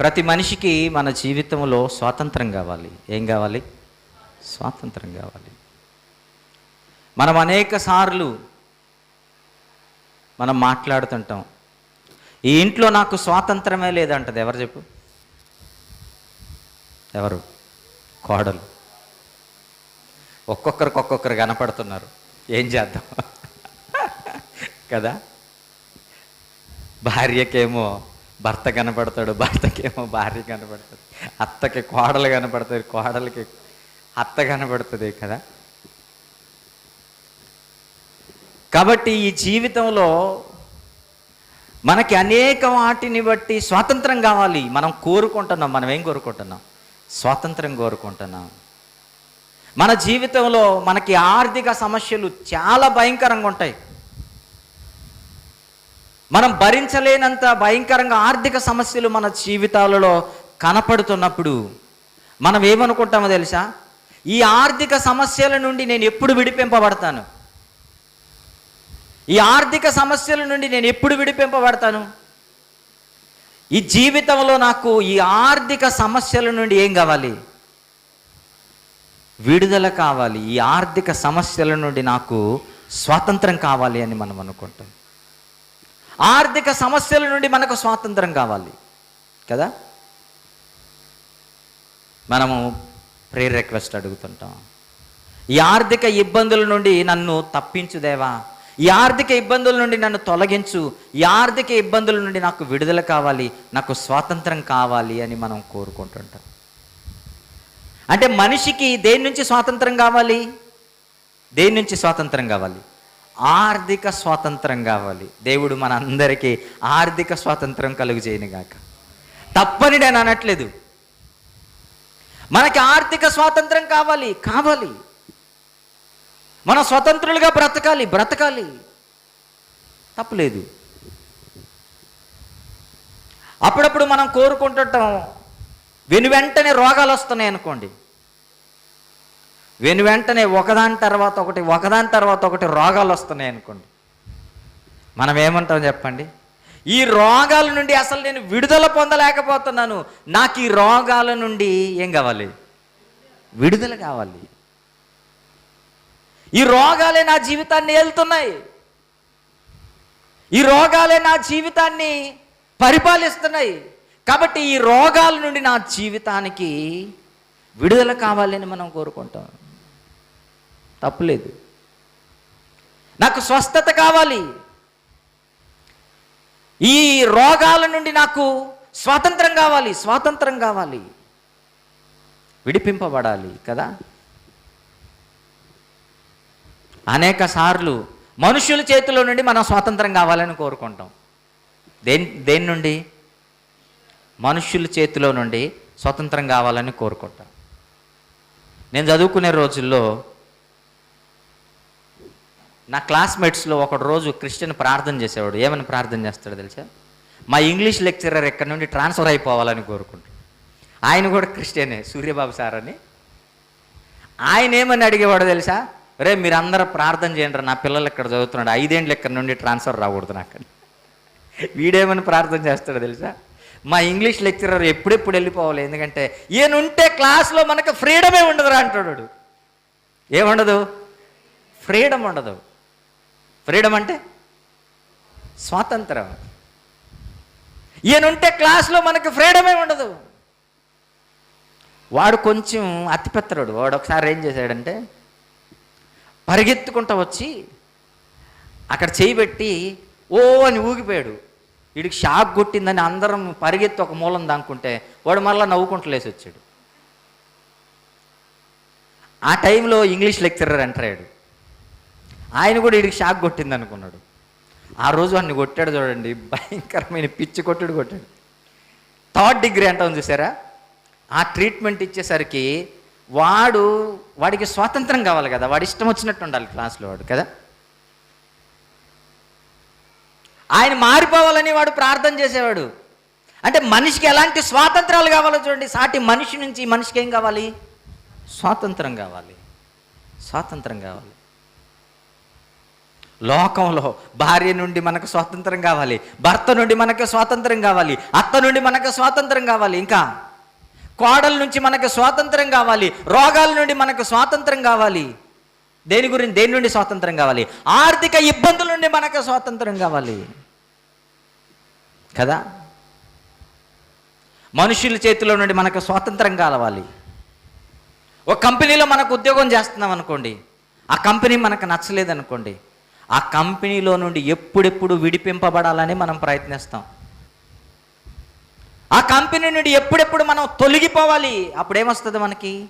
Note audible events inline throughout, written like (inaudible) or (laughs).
ప్రతి మనిషికి మన జీవితంలో స్వాతంత్రం కావాలి. ఏం కావాలి? స్వాతంత్రం కావాలి. మనం అనేక సార్లు మనం మాట్లాడుతుంటాం. ఈ ఇంట్లో నాకు స్వాతంత్రమే లేదంటది. ఎవరు చెప్పు? ఎవరు? కోడలు. ఒక్కొక్కరికి ఒక్కొక్కరు కనపడుతున్నారు. ఏం చేద్దాం? (laughs) కదా? భార్యకేమో భర్త కనపడతాడు భర్తకేమో భార్య కనపడుతుంది అత్తకి కోడలు కనపడుతుంది కోడలికి అత్త కనపడుతుంది కదా. కాబట్టి ఈ జీవితంలో మనకి అనేక వాటిని బట్టి స్వాతంత్రం కావాలి. మనం కోరుకుంటున్నాం మనం ఏం కోరుకుంటున్నాం? స్వాతంత్రం కోరుకుంటున్నాం. మన జీవితంలో మనకి ఆర్థిక సమస్యలు చాలా భయంకరంగా ఉంటాయి. మనం భరించలేనంత భయంకరంగా ఆర్థిక సమస్యలు మన జీవితాలలో కనపడుతున్నప్పుడు మనం ఏమనుకుంటామో తెలుసా? ఈ ఆర్థిక సమస్యల నుండి నేను ఎప్పుడు విడిపింపబడతాను? ఈ ఆర్థిక సమస్యల నుండి నేను ఎప్పుడు విడిపింపబడతాను? ఈ జీవితంలో నాకు ఈ ఆర్థిక సమస్యల నుండి ఏం కావాలి? విడుదల కావాలి. ఈ ఆర్థిక సమస్యల నుండి నాకు స్వాతంత్రం కావాలి అని మనం అనుకుంటాం. ఆర్థిక సమస్యల నుండి మనకు స్వాతంత్రం కావాలి. కదా? మనము ప్రేయర్ రిక్వెస్ట్ అడుగుతుంటాం. ఈ ఆర్థిక ఇబ్బందుల నుండి నన్ను తప్పించు దేవా ఈ ఆర్థిక ఇబ్బందుల నుండి నన్ను తొలగించు. ఈ ఆర్థిక ఇబ్బందుల నుండి నాకు విడుదల కావాలి. నాకు స్వాతంత్రం కావాలి అని మనం కోరుకుంటుంటాం. అంటే మనిషికి దేని నుంచి స్వాతంత్రం కావాలి? దేని నుంచి స్వాతంత్రం కావాలి? ఆర్థిక స్వాతంత్రం కావాలి. దేవుడు మన అందరికీ ఆర్థిక స్వాతంత్రం కలుగు చేయనుగాక తప్పని నేను అనట్లేదు. మనకి ఆర్థిక స్వాతంత్రం కావాలి కావాలి. మన స్వతంత్రులుగా బ్రతకాలి బ్రతకాలి. తప్పలేదు. అప్పుడప్పుడు మనం కోరుకుంటుంటాం వెను వెంటనే రోగాలు వస్తున్నాయి అనుకోండి. వెను వెంటనే ఒకదాని తర్వాత ఒకటి ఒకదాని తర్వాత ఒకటి రోగాలు వస్తున్నాయి అనుకోండి. మనం ఏమంటాం చెప్పండి? ఈ రోగాల నుండి అసలు నేను విడుదల పొందలేకపోతున్నాను. నాకు ఈ రోగాల నుండి ఏం కావాలి? విడుదల కావాలి. ఈ రోగాలే నా జీవితాన్ని ఏలుతున్నాయి. ఈ రోగాలే నా జీవితాన్ని పరిపాలిస్తున్నాయి. కాబట్టి ఈ రోగాల నుండి నా జీవితానికి విడుదల కావాలని మనం కోరుకుంటాం. తప్పులేదు. నాకు స్వస్థత కావాలి. ఈ రోగాల నుండి నాకు స్వాతంత్రం కావాలి స్వాతంత్రం కావాలి. విడిపింపబడాలి కదా? అనేక సార్లు మనుషుల చేతిలో నుండి మనం స్వాతంత్రం కావాలని కోరుకుంటాం. దేని దేని నుండి? మనుషుల చేతిలో నుండి స్వతంత్రం కావాలని కోరుకుంటాం. నేను చదువుకునే రోజుల్లో నా క్లాస్మేట్స్లో ఒకడు రోజు క్రిస్టియన్ ప్రార్థన చేసేవాడు. ఏమని ప్రార్థన చేస్తాడు తెలుసా? మా ఇంగ్లీష్ లెక్చరర్ ఎక్కడి నుండి ట్రాన్స్ఫర్ అయిపోవాలని కోరుకుంటాడు. ఆయన కూడా క్రిస్టియనే సూర్యబాబు సార్ అని ఆయన ఏమని అడిగేవాడు తెలుసా? రే మీరందరూ ప్రార్థన చేయండి నా పిల్లలు ఇక్కడ చదువుతున్నాడు. ఐదేండ్లు ఇక్కడ నుండి ట్రాన్స్ఫర్ రాకూడదు నాకు వీడేమని ప్రార్థన చేస్తాడు తెలుసా? మా ఇంగ్లీష్ లెక్చరర్ ఎప్పుడెప్పుడు వెళ్ళిపోవాలి? ఎందుకంటే ఈయన ఉంటే క్లాస్లో మనకు ఫ్రీడమే ఉండదురా అంటాడు వాడు. ఏముండదు? ఫ్రీడమ్ ఉండదు. ఫ్రీడమ్ అంటే స్వాతంత్రం. ఈయనుంటే క్లాస్లో మనకి ఫ్రీడమే ఉండదు. వాడు కొంచెం అతిపెత్తరుడు. వాడు ఒకసారి ఏం చేశాడంటే పరిగెత్తుకుంటూ వచ్చి అక్కడ చేయి పెట్టి ఓ అని ఊగిపోయాడు. వీడికి షాక్ కొట్టిందని అందరం పరిగెత్తి ఒక మూలం దాక్కుంటే వాడు మళ్ళీ నవ్వుకుంటూ లేసి వచ్చాడు. ఆ టైంలో ఇంగ్లీష్ లెక్చరర్ ఎంటర్ అయ్యాడు. ఆయన కూడా వీడికి షాక్ కొట్టింది అనుకున్నాడు. ఆ రోజు వాడిని కొట్టాడు చూడండి భయంకరమైన పిచ్చి కొట్టుడు కొట్టాడు. థర్డ్ డిగ్రీ అంటాం చూసారా? ఆ ట్రీట్మెంట్ ఇచ్చేసరికి వాడు వాడికి స్వాతంత్రం కావాలి కదా వాడి ఇష్టం వచ్చినట్టు ఉండాలి క్లాస్లో వాడు కదా? ఆయన మారిపోవాలని వాడు ప్రార్థన చేసేవాడు. అంటే మనిషికి ఎలాంటి స్వాతంత్రాలు కావాలో చూడండి సాటి మనిషి నుంచి మనిషికి ఏం కావాలి? స్వాతంత్రం కావాలి. స్వాతంత్రం కావాలి. లోకంలో భార్య నుండి మనకు స్వాతంత్రం కావాలి భర్త నుండి మనకు స్వాతంత్రం కావాలి అత్త నుండి మనకు స్వాతంత్రం కావాలి ఇంకా కోడల నుంచి మనకు స్వాతంత్రం కావాలి రోగాల నుండి మనకు స్వాతంత్రం కావాలి. దేని గురించి? దేని నుండి స్వాతంత్రం కావాలి? ఆర్థిక ఇబ్బందుల నుండి మనకు స్వాతంత్రం కావాలి. కదా? మనుషుల చేతిలో నుండి మనకు స్వాతంత్రం కావాలి. ఒక కంపెనీలో మనకు ఉద్యోగం చేస్తున్నాం అనుకోండి ఆ కంపెనీ మనకు నచ్చలేదనుకోండి ఆ కంపెనీలో నుండి ఎప్పుడెప్పుడు విడిపింపబడాలని మనం ప్రయత్నిస్తాం. ఆ కంపెనీ నుండి ఎప్పుడెప్పుడు మనం తొలగిపోవాలి? అప్పుడేమొస్తుంది మనకి?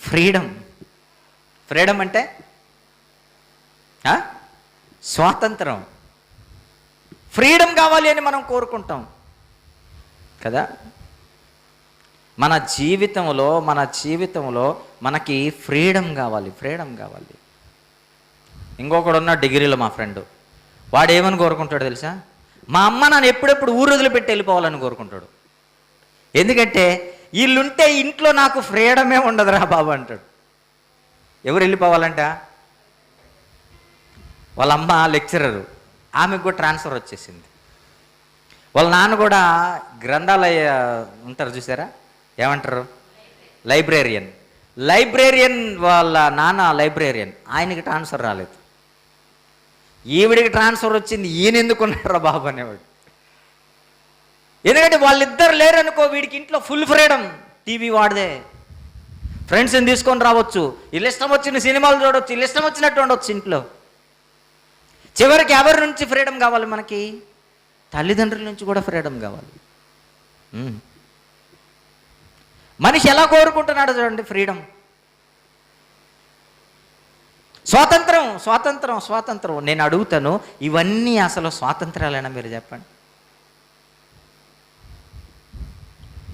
ఫ్రీడమ్. ఫ్రీడమ్ అంటే? స్వాతంత్రం. ఫ్రీడమ్ కావాలి అని మనం కోరుకుంటాం. కదా? మన జీవితంలో మన జీవితంలో మనకి ఫ్రీడమ్ కావాలి ఫ్రీడమ్ కావాలి. ఇంకొకడు ఉన్న డిగ్రీలో మా ఫ్రెండ్. వాడు ఏమని కోరుకుంటాడు తెలుసా? మా అమ్మ నన్ను ఎప్పుడెప్పుడు ఊరు వదిలిపెట్టి వెళ్ళిపోవాలని కోరుకుంటాడు. ఎందుకంటే వీళ్ళుంటే ఇంట్లో నాకు ఫ్రీడమే ఉండదురా బాబు అంటాడు. ఎవరు వెళ్ళిపోవాలంట? వాళ్ళ అమ్మ లెక్చరరు. ఆమెకు కూడా ట్రాన్స్ఫర్ వచ్చేసింది. వాళ్ళ నాన్న కూడా గ్రంథాలయ ఉంటారు చూసారా? ఏమంటారు? లైబ్రేరియన్. లైబ్రేరియన్ వాళ్ళ నాన్న లైబ్రేరియన్. ఆయనకి ట్రాన్స్ఫర్ రాలేదు. ఈవిడికి ట్రాన్స్ఫర్ వచ్చింది ఈయన ఎందుకున్నారా బాబు అనేవాడు. ఎందుకంటే వాళ్ళిద్దరు లేరనుకో వీడికి ఇంట్లో ఫుల్ ఫ్రీడమ్ టీవీ వాడదే. ఫ్రెండ్స్ని తీసుకొని రావచ్చు వీళ్ళు ఇష్టం వచ్చిన సినిమాలు చూడవచ్చు వీళ్ళు ఇష్టం వచ్చినట్టు ఉండొచ్చు ఇంట్లో. చివరికి ఎవరి నుంచి ఫ్రీడమ్ కావాలి మనకి? తల్లిదండ్రుల నుంచి కూడా ఫ్రీడమ్ కావాలి. మనిషి ఎలా కోరుకుంటున్నాడు చూడండి ఫ్రీడమ్ స్వాతంత్రం స్వాతంత్రం స్వాతంత్రం. నేను అడుగుతాను ఇవన్నీ అసలు స్వాతంత్రాలైనా మీరు చెప్పండి?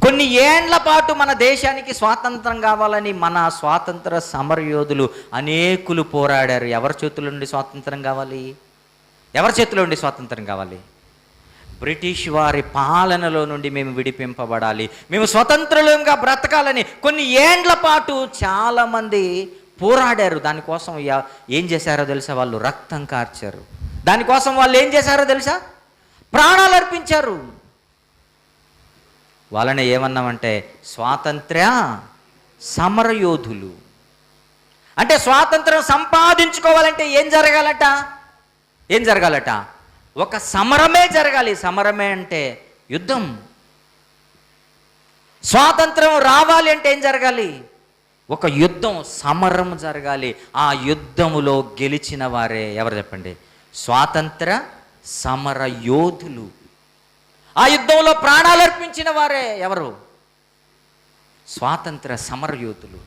కొన్ని ఏండ్ల పాటు మన దేశానికి స్వాతంత్రం కావాలని మన స్వాతంత్ర సమరయోధులు అనేకులు పోరాడారు. ఎవరి చేతుల నుండి స్వాతంత్రం కావాలి? ఎవరి చేతిలో నుండి స్వాతంత్రం కావాలి? బ్రిటిష్ వారి పాలనలో నుండి మేము విడిపింపబడాలి. మేము స్వతంత్రులంగా బ్రతకాలని కొన్ని ఏండ్ల పాటు చాలామంది పోరాడారు. దానికోసం ఏం చేశారో తెలుసా? వాళ్ళు రక్తం కార్చారు. దానికోసం వాళ్ళు ఏం చేశారో తెలుసా? ప్రాణాలు అర్పించారు. వాళ్ళని ఏమన్నామంటే స్వాతంత్ర్య సమరయోధులు. అంటే స్వాతంత్రం సంపాదించుకోవాలంటే ఏం జరగాలట? ఏం జరగాలట? ఒక సమరమే జరగాలి. సమరమే అంటే యుద్ధం. స్వాతంత్రం రావాలి అంటే ఏం జరగాలి? ఒక యుద్ధం సమరం జరగాలి. ఆ యుద్ధములో గెలిచిన వారే ఎవరు చెప్పండి? స్వాతంత్ర సమర యోధులు. ఆ యుద్ధంలో ప్రాణాలు అర్పించిన వారే ఎవరు? స్వాతంత్ర సమరయోధులు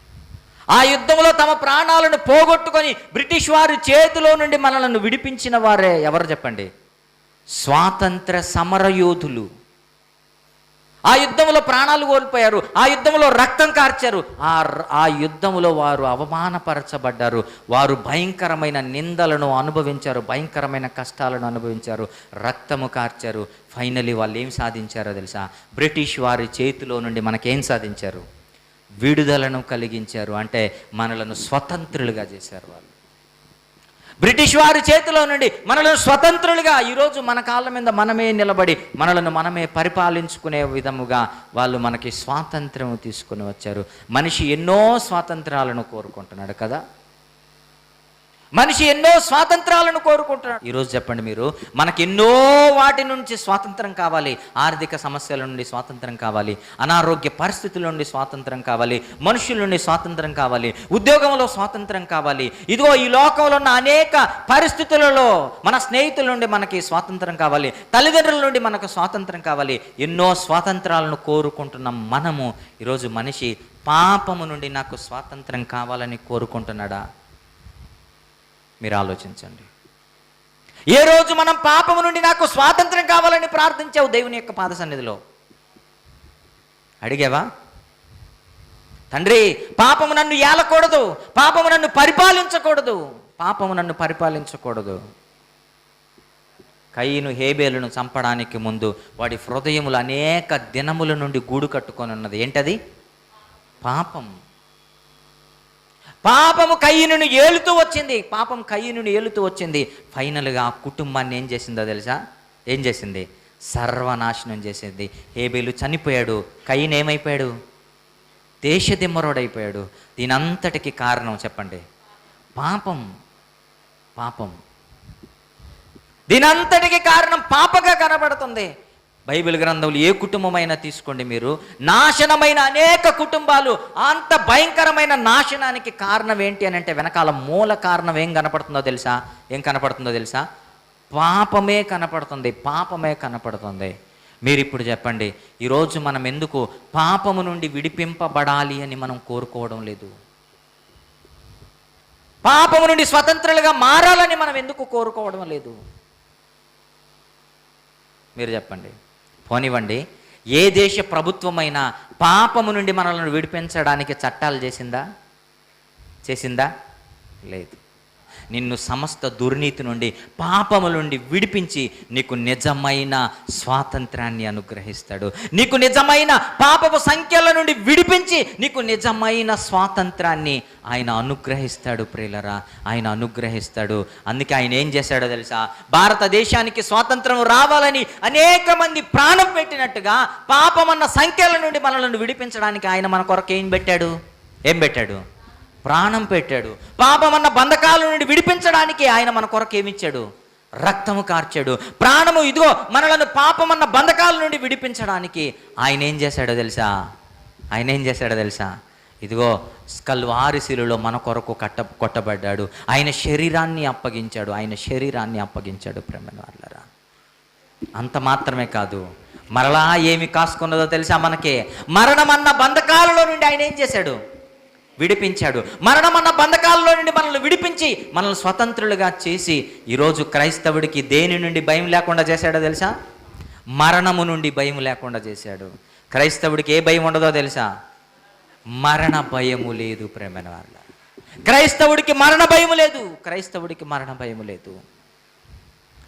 ఆ యుద్ధంలో తమ ప్రాణాలను పోగొట్టుకొని బ్రిటిష్ వారి చేతిలో నుండి మనలను విడిపించిన వారే ఎవరు చెప్పండి? స్వాతంత్ర సమరయోధులు ఆ యుద్ధంలో ప్రాణాలు కోల్పోయారు ఆ యుద్ధంలో రక్తం కార్చారు. ఆ ఆ యుద్ధంలో వారు అవమానపరచబడ్డారు. వారు భయంకరమైన నిందలను అనుభవించారు భయంకరమైన కష్టాలను అనుభవించారు రక్తము కార్చారు. ఫైనలీ వాళ్ళు ఏం సాధించారో తెలుసా? బ్రిటిష్ వారి చేతిలో నుండి మనకేం సాధించారు? విడుదలను కలిగించారు. అంటే మనలను స్వతంత్రులుగా చేశారు వాళ్ళు. బ్రిటిష్ వారి చేతిలో నుండి మనలను స్వతంత్రులుగా ఈరోజు మన కాళ్ళ మీద మనమే నిలబడి మనలను మనమే పరిపాలించుకునే విధముగా వాళ్ళు మనకి స్వాతంత్రం తీసుకుని వచ్చారు. మనిషి ఎన్నో స్వాతంత్రాలను కోరుకుంటున్నాడు కదా? మనిషి ఎన్నో స్వాతంత్రాలను కోరుకుంటున్నాడు. ఈరోజు చెప్పండి మీరు మనకి ఎన్నో వాటి నుంచి స్వాతంత్రం కావాలి ఆర్థిక సమస్యల నుండి స్వాతంత్రం కావాలి అనారోగ్య పరిస్థితుల నుండి స్వాతంత్రం కావాలి మనుషుల నుండి స్వాతంత్రం కావాలి ఉద్యోగంలో స్వాతంత్రం కావాలి. ఇదిగో ఈ లోకంలో ఉన్న అనేక పరిస్థితులలో మన స్నేహితుల నుండి మనకి స్వాతంత్రం కావాలి తల్లిదండ్రుల నుండి మనకు స్వాతంత్రం కావాలి. ఎన్నో స్వాతంత్రాలను కోరుకుంటున్న మనము ఈరోజు మనిషి పాపము నుండి నాకు స్వాతంత్రం కావాలని కోరుకుంటున్నాడా? మీరు ఆలోచించండి. ఏ రోజు మనం పాపము నుండి నాకు స్వాతంత్రం కావాలని ప్రార్థించావు దేవుని యొక్క పాద సన్నిధిలో? అడిగావా? తండ్రి పాపము నన్ను ఏలకూడదు. పాపము నన్ను పరిపాలించకూడదు. పాపము నన్ను పరిపాలించకూడదు. కయ్యను హేబేలను చంపడానికి ముందు వాడి హృదయములు అనేక దినముల నుండి గూడు కట్టుకొని ఉన్నది. ఏంటది? పాపం. పాపము కయ్యను ఏలుతూ వచ్చింది. పాపం కయ్యను ఏలుతూ వచ్చింది. ఫైనల్గా ఆ కుటుంబాన్ని ఏం చేసిందో తెలుసా? ఏం చేసింది? సర్వనాశనం చేసింది. ఏబేలు చనిపోయాడు. కయ్యను ఏమైపోయాడు? దేశదిమ్మరోడైపోయాడు. దీని అంతటికి కారణం చెప్పండి. పాపం. పాపం. దీనంతటికి కారణం పాపగా కనబడుతుంది. బైబిల్ గ్రంథంలో ఏ కుటుంబమైనా తీసుకోండి మీరు. నాశనమైన అనేక కుటుంబాలు అంత భయంకరమైన నాశనానికి కారణం ఏంటి అని అంటే వెనకాల మూల కారణం ఏం కనపడుతుందో తెలుసా? ఏం కనపడుతుందో తెలుసా? పాపమే కనపడుతుంది పాపమే కనపడుతుంది. మీరు ఇప్పుడు చెప్పండి ఈరోజు మనం ఎందుకు పాపము నుండి విడిపింపబడాలి అని మనం కోరుకోవడం లేదు? పాపము నుండి స్వతంత్రులుగా మారాలని మనం ఎందుకు కోరుకోవడం లేదు? మీరు చెప్పండి. పోనివ్వండి. ఏ దేశ ప్రభుత్వమైనా పాపము నుండి మనల్ని విడిపించడానికి చట్టాలు చేసిందా? చేసిందా? లేదు. నిన్ను సమస్త దుర్నీతి నుండి పాపము నుండి విడిపించి నీకు నిజమైన స్వాతంత్రాన్ని అనుగ్రహిస్తాడు. నీకు నిజమైన పాపపు సంఖ్యల నుండి విడిపించి నీకు నిజమైన స్వాతంత్రాన్ని ఆయన అనుగ్రహిస్తాడు ప్రియులరా. ఆయన అనుగ్రహిస్తాడు. అందుకే ఆయన ఏం చేశాడో తెలుసా? భారతదేశానికి స్వాతంత్రం రావాలని అనేక మంది ప్రాణం పెట్టినట్టుగా పాపమన్న సంఖ్యల నుండి మనలను విడిపించడానికి ఆయన మన కొరకు ఏం పెట్టాడు? ఏం పెట్టాడు? ప్రాణం పెట్టాడు. పాపం అన్న బంధకాల నుండి విడిపించడానికి ఆయన మన కొరకు ఏమిచ్చాడు? రక్తము కార్చాడు. ప్రాణము ఇదిగో మనలను పాపమన్న బంధకాల నుండి విడిపించడానికి ఆయన ఏం చేశాడో తెలుసా? ఆయన ఏం చేశాడో తెలుసా? ఇదిగో స్కల్వారిశిలులో మన కొరకు కట్ట కొట్టబడ్డాడు. ఆయన శరీరాన్ని అప్పగించాడు. ఆయన శరీరాన్ని అప్పగించాడు ప్రేమ వాళ్ళరా అంత మాత్రమే కాదు. మరలా ఏమి కాసుకున్నదో తెలుసా మనకి? మరణమన్న బంధకాలలో నుండి ఆయన ఏం చేశాడు? విడిపించాడు. మరణమన్న బంధకాలలో నుండి మనల్ని విడిపించి మనల్ని స్వతంత్రులుగా చేసి ఈరోజు క్రైస్తవుడికి దేని నుండి భయం లేకుండా చేశాడో తెలుసా? మరణము నుండి భయం లేకుండా చేశాడు. క్రైస్తవుడికి ఏ భయం ఉండదో తెలుసా? మరణ భయము లేదు ప్రేమైన వాళ్ళ క్రైస్తవుడికి మరణ భయము లేదు. క్రైస్తవుడికి మరణ భయము లేదు.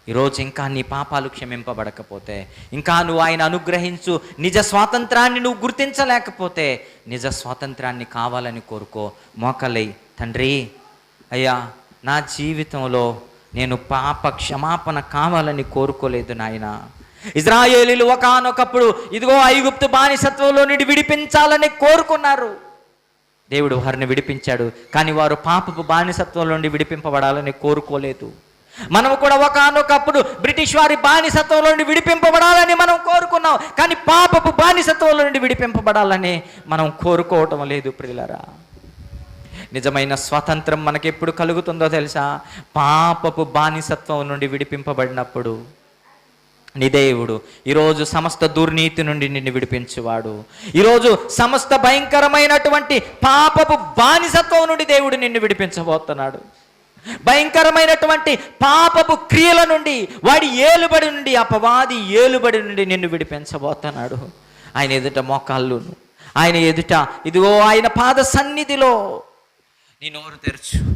ఈరోజు ఇంకా నీ పాపాలు క్షమింపబడకపోతే ఇంకా నువ్వు ఆయన అనుగ్రహించు నిజ స్వాతంత్రాన్ని నువ్వు గుర్తించలేకపోతే నిజ స్వాతంత్రాన్ని కావాలని కోరుకో. మోకలై తండ్రి అయ్యా నా జీవితంలో నేను పాప క్షమాపణ కావాలని కోరుకోలేదు నాయన. ఇజ్రాయేలీలు ఒకానొకప్పుడు ఇదిగో ఐగుప్తు బానిసత్వంలో నుండి విడిపించాలని కోరుకున్నారు. దేవుడు వారిని విడిపించాడు కానీ వారు పాపపు బానిసత్వం నుండి విడిపింపబడాలని కోరుకోలేదు. మనము కూడా ఒకనొకప్పుడు బ్రిటిష్ వారి బానిసత్వం నుండి విడిపింపబడాలని మనం కోరుకున్నాం. కానీ పాపపు బానిసత్వం నుండి విడిపింపబడాలని మనం కోరుకోవటం లేదు ప్రియులరా. నిజమైన స్వాతంత్రం మనకెప్పుడు కలుగుతుందో తెలుసా? పాపపు బానిసత్వం నుండి విడిపింపబడినప్పుడు నీ దేవుడు ఈరోజు సమస్త దుర్నీతి నుండి నిన్ను విడిపించేవాడు. ఈరోజు సమస్త భయంకరమైనటువంటి పాపపు బానిసత్వం నుండి దేవుడు నిన్ను విడిపించబోతున్నాడు. భయంకరమైనటువంటి పాపపు క్రియల నుండి వాడి ఏలుబడి నుండి అపవాది ఏలుబడి నుండి నిన్ను విడిపించబోతున్నాడు. ఆయన ఎదుట మోకాళ్ళును. ఆయన ఎదుట ఇదిగో ఆయన పాద సన్నిధిలో నీ నోరు తెరచు.